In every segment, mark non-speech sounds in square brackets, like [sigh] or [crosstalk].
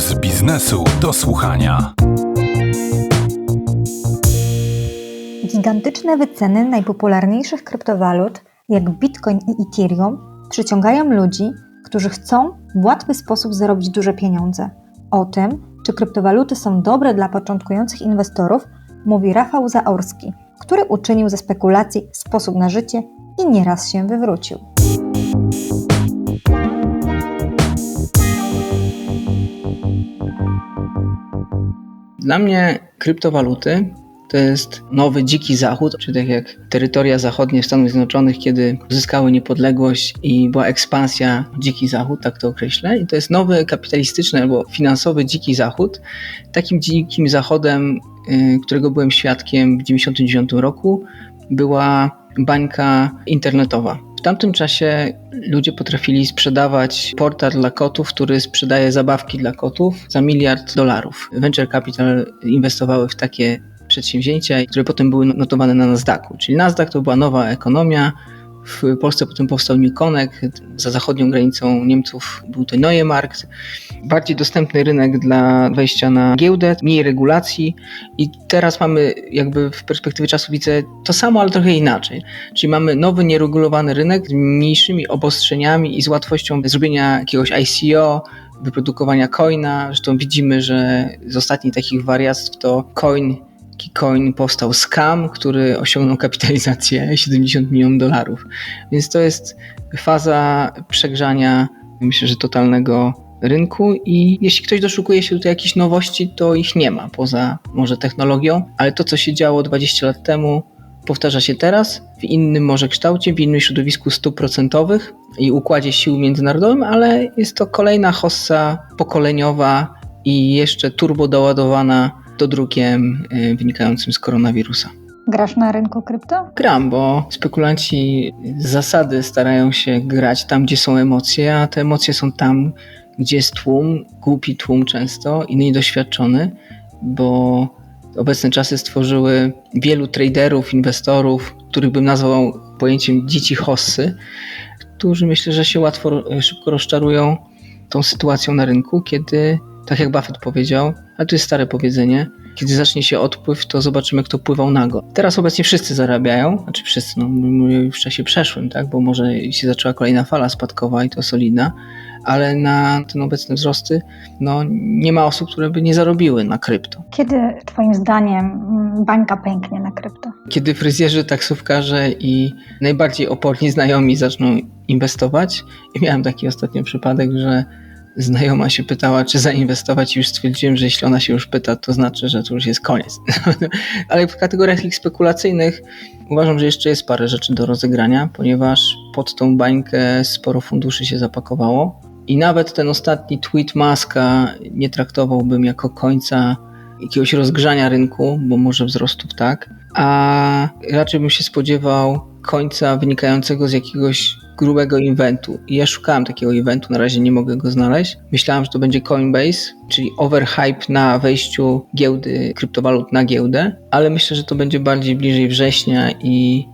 z biznesu do słuchania. Gigantyczne wyceny najpopularniejszych kryptowalut, jak Bitcoin i Ethereum, przyciągają ludzi, którzy chcą w łatwy sposób zarobić duże pieniądze. O tym, czy kryptowaluty są dobre dla początkujących inwestorów, mówi Rafał Zaorski, który uczynił ze spekulacji sposób na życie i nieraz się wywrócił. Dla mnie kryptowaluty to jest nowy dziki zachód, czy tak jak terytoria zachodnie Stanów Zjednoczonych, kiedy uzyskały niepodległość i była ekspansja dziki zachód, tak to określę. I to jest nowy kapitalistyczny albo finansowy dziki zachód. Takim dzikim zachodem, y, którego byłem świadkiem w 1999 roku, była bańka internetowa. W tamtym czasie ludzie potrafili sprzedawać portal dla kotów, który sprzedaje zabawki dla kotów za miliard dolarów. Venture Capital inwestowały w takie przedsięwzięcia, które potem były notowane na Nasdaqu. Czyli Nasdaq to była nowa ekonomia. W Polsce potem powstał New Connect, za zachodnią granicą Niemców był to Neue Markt. Bardziej dostępny rynek dla wejścia na giełdę, mniej regulacji i teraz mamy jakby w perspektywie czasu widzę to samo, ale trochę inaczej. Czyli mamy nowy, nieregulowany rynek z mniejszymi obostrzeniami i z łatwością zrobienia jakiegoś ICO, wyprodukowania coina. Zresztą widzimy, że z ostatnich takich wariactw to coin Coin powstał scam, który osiągnął kapitalizację 70 milionów dolarów. Więc to jest faza przegrzania, myślę, że totalnego rynku i jeśli ktoś doszukuje się tutaj jakichś nowości, to ich nie ma poza może technologią, ale to co się działo 20 lat temu powtarza się teraz w innym może kształcie, w innym środowisku stuprocentowych i układzie sił międzynarodowym, ale jest to kolejna hossa pokoleniowa i jeszcze turbo doładowana dodrukiem y, wynikającym z koronawirusa. Grasz na rynku krypto? Gram, bo spekulanci z zasady starają się grać tam, gdzie są emocje, a te emocje są tam, gdzie jest tłum, głupi tłum często i niedoświadczony, bo obecne czasy stworzyły wielu traderów, inwestorów, których bym nazwał pojęciem dzieci hossy, którzy myślę, że się łatwo, szybko rozczarują tą sytuacją na rynku, kiedy tak jak Buffett powiedział, ale to jest stare powiedzenie, kiedy zacznie się odpływ, to zobaczymy, kto pływał nago. Teraz obecnie wszyscy zarabiają, znaczy wszyscy, no mówię w czasie przeszłym, tak, bo może się zaczęła kolejna fala spadkowa i to solidna, ale na ten obecne wzrosty, no nie ma osób, które by nie zarobiły na krypto. Kiedy twoim zdaniem bańka pęknie na krypto? Kiedy fryzjerzy, taksówkarze i najbardziej oporni znajomi zaczną inwestować i miałem taki ostatnio przypadek, że znajoma się pytała, czy zainwestować już stwierdziłem, że jeśli ona się już pyta, to znaczy, że to już jest koniec. [laughs] Ale w kategoriach ich spekulacyjnych uważam, że jeszcze jest parę rzeczy do rozegrania, ponieważ pod tą bańkę sporo funduszy się zapakowało i nawet ten ostatni tweet Maska nie traktowałbym jako końca jakiegoś rozgrzania rynku, bo może wzrostów tak, a raczej bym się spodziewał końca wynikającego z jakiegoś grubego eventu. I ja szukałem takiego eventu, na razie nie mogę go znaleźć. Myślałem, że to będzie Coinbase, czyli overhype na wejściu giełdy kryptowalut na giełdę, ale myślę, że to będzie bardziej bliżej września i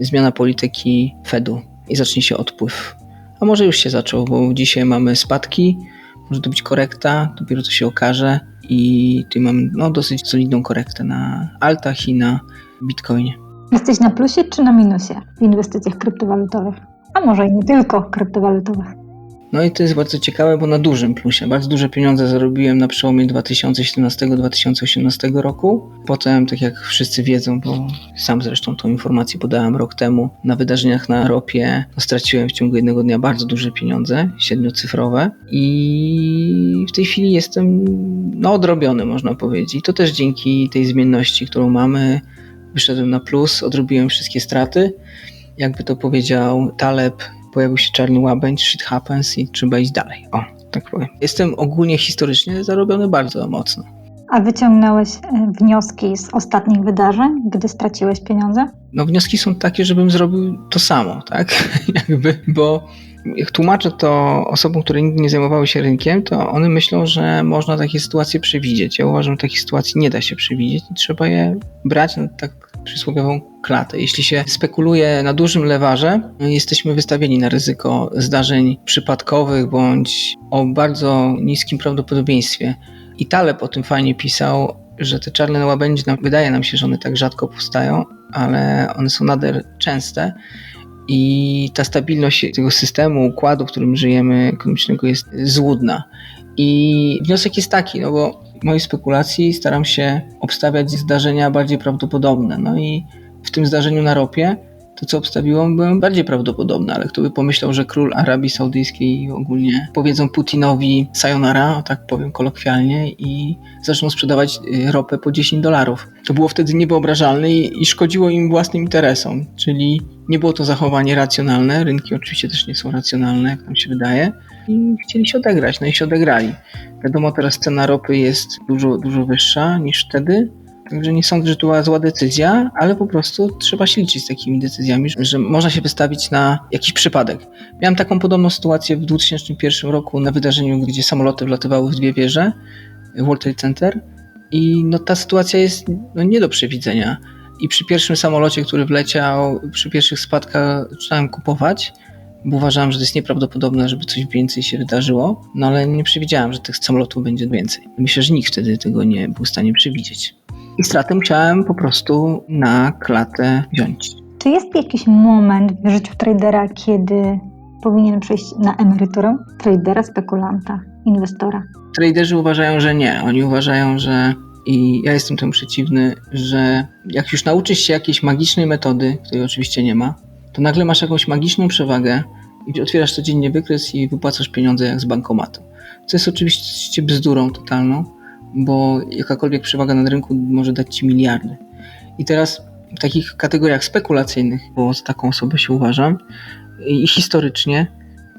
zmiana polityki Fedu i zacznie się odpływ. A może już się zaczął, bo dzisiaj mamy spadki, może to być korekta, dopiero to się okaże i tu mamy no, dosyć solidną korektę na altach i na bitcoinie. Jesteś na plusie czy na minusie w inwestycjach kryptowalutowych? A może i nie tylko kryptowalutowych. No i to jest bardzo ciekawe, bo na dużym plusie. Bardzo duże pieniądze zarobiłem na przełomie 2017-2018 roku. Potem, tak jak wszyscy wiedzą, bo sam zresztą tą informację podałem rok temu, na wydarzeniach na ropie no, straciłem w ciągu jednego dnia bardzo duże pieniądze, siedmiocyfrowe i w tej chwili jestem no, odrobiony, można powiedzieć. I to też dzięki tej zmienności, którą mamy, wyszedłem na plus, odrobiłem wszystkie straty jakby to powiedział Taleb, pojawił się czarny łabędź, shit happens i trzeba iść dalej. O, tak powiem. Jestem ogólnie historycznie zarobiony bardzo mocno. A wyciągnąłeś e, wnioski z ostatnich wydarzeń, gdy straciłeś pieniądze? No wnioski są takie, żebym zrobił to samo, tak? [laughs] jakby, bo jak tłumaczę to osobom, które nigdy nie zajmowały się rynkiem, to one myślą, że można takie sytuacje przewidzieć. Ja uważam, że takich sytuacji nie da się przewidzieć i trzeba je brać na tak przysłowiową klatę. Jeśli się spekuluje na dużym lewarze, jesteśmy wystawieni na ryzyko zdarzeń przypadkowych bądź o bardzo niskim prawdopodobieństwie. I Taleb o tym fajnie pisał, że te czarne łabędzie, wydaje nam się, że one tak rzadko powstają, ale one są nader częste i ta stabilność tego systemu, układu, w którym żyjemy ekonomicznego jest złudna. I wniosek jest taki, no bo mojej spekulacji staram się obstawiać zdarzenia bardziej prawdopodobne. No i w tym zdarzeniu na ropie to, co obstawiłem, byłem bardziej prawdopodobne, ale kto by pomyślał, że król Arabii Saudyjskiej ogólnie powiedzą Putinowi sayonara, tak powiem kolokwialnie, i zaczną sprzedawać y, ropę po 10 dolarów. To było wtedy niewyobrażalne i, i szkodziło im własnym interesom, czyli nie było to zachowanie racjonalne, rynki oczywiście też nie są racjonalne, jak nam się wydaje, i chcieli się odegrać, no i się odegrali. Wiadomo, teraz cena ropy jest dużo, dużo wyższa niż wtedy, Także nie sądzę, że to była zła decyzja, ale po prostu trzeba się liczyć z takimi decyzjami, że można się wystawić na jakiś przypadek. Miałem taką podobną sytuację w 2001 roku na wydarzeniu, gdzie samoloty wlatywały w dwie wieże World Trade Center i no, ta sytuacja jest no, nie do przewidzenia. I przy pierwszym samolocie, który wleciał, przy pierwszych spadkach zacząłem kupować, bo uważałem, że to jest nieprawdopodobne, żeby coś więcej się wydarzyło, no ale nie przewidziałem, że tych samolotów będzie więcej. Myślę, że nikt wtedy tego nie był w stanie przewidzieć. I stratę musiałem po prostu na klatę wziąć. Czy jest jakiś moment w życiu tradera, kiedy powinien przejść na emeryturę? Tradera, spekulanta, inwestora? Traderzy uważają, że nie. Oni uważają, że i ja jestem temu przeciwny, że jak już nauczysz się jakiejś magicznej metody, której oczywiście nie ma, to nagle masz jakąś magiczną przewagę i otwierasz codziennie wykres i wypłacasz pieniądze jak z bankomatu. Co jest oczywiście bzdurą totalną, bo jakakolwiek przewaga na rynku może dać ci miliardy. I teraz w takich kategoriach spekulacyjnych, bo za taką osobę się uważam, i historycznie,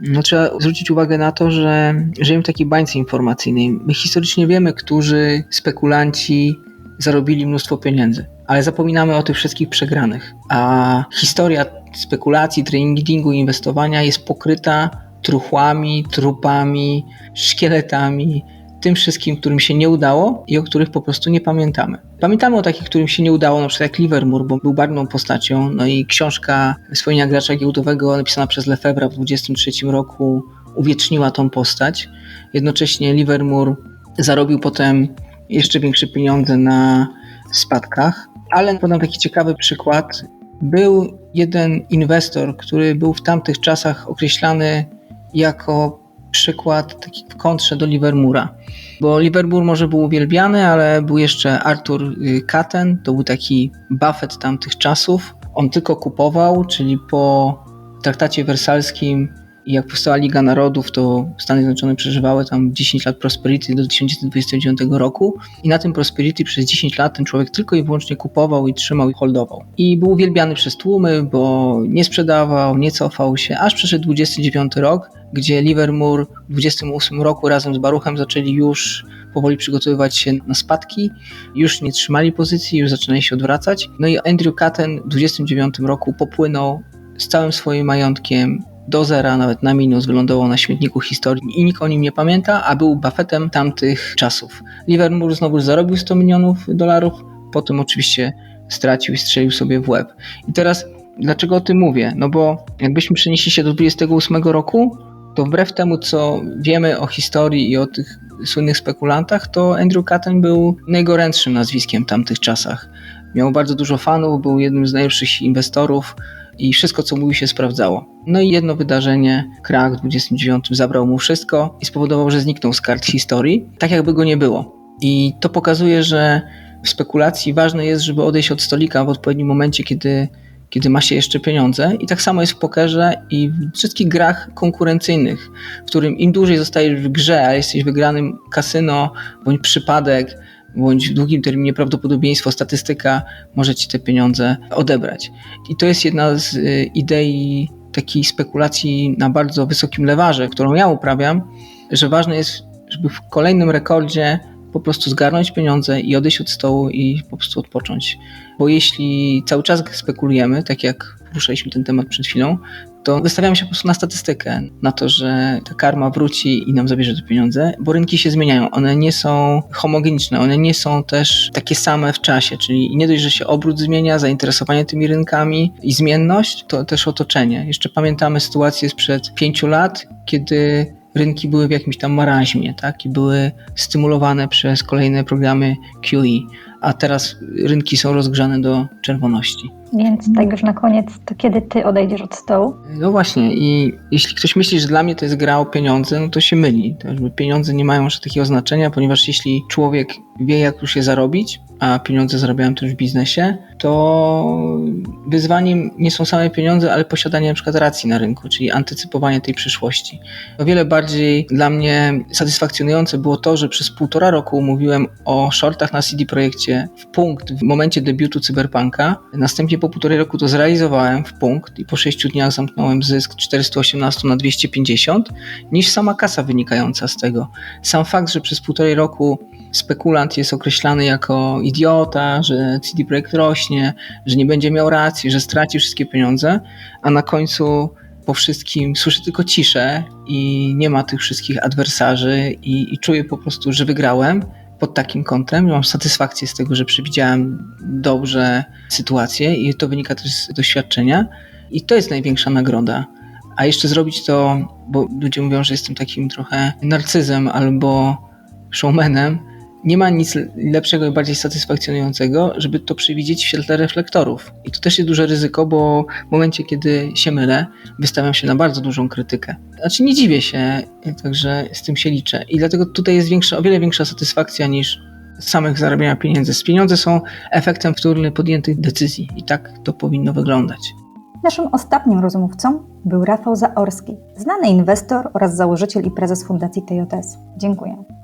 no trzeba zwrócić uwagę na to, że żyjemy w takiej bańce informacyjnej. My historycznie wiemy, którzy spekulanci zarobili mnóstwo pieniędzy, ale zapominamy o tych wszystkich przegranych. A historia spekulacji, tradingu, inwestowania jest pokryta truchłami, trupami, szkieletami, tym wszystkim, którym się nie udało i o których po prostu nie pamiętamy. Pamiętamy o takich, którym się nie udało, na przykład jak Livermore, bo był barwną postacią, no i książka Wspomnienia gracza giełdowego napisana przez Lefebvre w 23 roku uwieczniła tą postać. Jednocześnie Livermore zarobił potem jeszcze większe pieniądze na spadkach, ale podam taki ciekawy przykład. Był jeden inwestor, który był w tamtych czasach określany jako przykład taki w kontrze do Livermura. Bo Liverpool może był uwielbiany, ale był jeszcze Arthur Katten, to był taki Buffett tamtych czasów. On tylko kupował, czyli po traktacie wersalskim i jak powstała Liga Narodów, to Stany Zjednoczone przeżywały tam 10 lat prosperity do 1929 roku i na tym prosperity przez 10 lat ten człowiek tylko i wyłącznie kupował i trzymał i holdował. I był uwielbiany przez tłumy, bo nie sprzedawał, nie cofał się, aż przyszedł 29 rok, gdzie Livermore w 28 roku razem z Baruchem zaczęli już powoli przygotowywać się na spadki, już nie trzymali pozycji, już zaczynali się odwracać. No i Andrew Catten w 29 roku popłynął z całym swoim majątkiem do zera, nawet na minus, wylądował na śmietniku historii i nikt o nim nie pamięta, a był Buffettem tamtych czasów. Livermore znowu zarobił 100 milionów dolarów, potem oczywiście stracił i strzelił sobie w łeb. I teraz dlaczego o tym mówię? No bo jakbyśmy przenieśli się do 28 roku, to wbrew temu, co wiemy o historii i o tych słynnych spekulantach, to Andrew Catten był najgorętszym nazwiskiem w tamtych czasach. Miał bardzo dużo fanów, był jednym z najlepszych inwestorów i wszystko, co mówił, się sprawdzało. No i jedno wydarzenie, krach w 29 zabrał mu wszystko i spowodował, że zniknął z kart historii, tak jakby go nie było. I to pokazuje, że w spekulacji ważne jest, żeby odejść od stolika w odpowiednim momencie, kiedy kiedy ma się jeszcze pieniądze. I tak samo jest w pokerze i w wszystkich grach konkurencyjnych, w którym im dłużej zostajesz w grze, a jesteś wygranym kasyno bądź przypadek, bądź w długim terminie prawdopodobieństwo, statystyka może ci te pieniądze odebrać. I to jest jedna z y, idei takiej spekulacji na bardzo wysokim lewarze, którą ja uprawiam, że ważne jest, żeby w kolejnym rekordzie po prostu zgarnąć pieniądze i odejść od stołu i po prostu odpocząć. Bo jeśli cały czas spekulujemy, tak jak poruszaliśmy ten temat przed chwilą, to wystawiamy się po prostu na statystykę, na to, że ta karma wróci i nam zabierze te pieniądze, bo rynki się zmieniają. One nie są homogeniczne, one nie są też takie same w czasie, czyli nie dość, że się obrót zmienia, zainteresowanie tymi rynkami i zmienność, to też otoczenie. Jeszcze pamiętamy sytuację sprzed pięciu lat, kiedy rynki były w jakimś tam marazmie, tak? I były stymulowane przez kolejne programy QE, a teraz rynki są rozgrzane do czerwoności. Więc tak już na koniec, to kiedy ty odejdziesz od stołu? No właśnie, i jeśli ktoś myśli, że dla mnie to jest gra o pieniądze, no to się myli. To jakby pieniądze nie mają aż takiego znaczenia, ponieważ jeśli człowiek wie, jak już je zarobić, a pieniądze zarabiałem też w biznesie, to wyzwaniem nie są same pieniądze, ale posiadanie na przykład racji na rynku, czyli antycypowanie tej przyszłości. O wiele bardziej dla mnie satysfakcjonujące było to, że przez półtora roku mówiłem o shortach na CD Projekcie w punkt w momencie debiutu Cyberpunka. Następnie po półtorej roku to zrealizowałem w punkt i po sześciu dniach zamknąłem zysk 418 na 250, niż sama kasa wynikająca z tego. Sam fakt, że przez półtorej roku spekulant jest określany jako idiota, że CD Projekt rośnie, że nie będzie miał racji, że straci wszystkie pieniądze, a na końcu po wszystkim słyszę tylko ciszę i nie ma tych wszystkich adwersarzy i, i czuję po prostu, że wygrałem pod takim kątem. Mam satysfakcję z tego, że przewidziałem dobrze sytuację i to wynika też z doświadczenia i to jest największa nagroda. A jeszcze zrobić to, bo ludzie mówią, że jestem takim trochę narcyzem albo showmanem, nie ma nic lepszego i bardziej satysfakcjonującego, żeby to przewidzieć w świetle reflektorów. I to też jest duże ryzyko, bo w momencie, kiedy się mylę, wystawiam się na bardzo dużą krytykę. Znaczy nie dziwię się, także z tym się liczę. I dlatego tutaj jest większa, o wiele większa satysfakcja niż samych zarabiania pieniędzy. Pieniądze są efektem wtórnym podjętych decyzji i tak to powinno wyglądać. Naszym ostatnim rozmówcą był Rafał Zaorski, znany inwestor oraz założyciel i prezes Fundacji TJS. Dziękuję.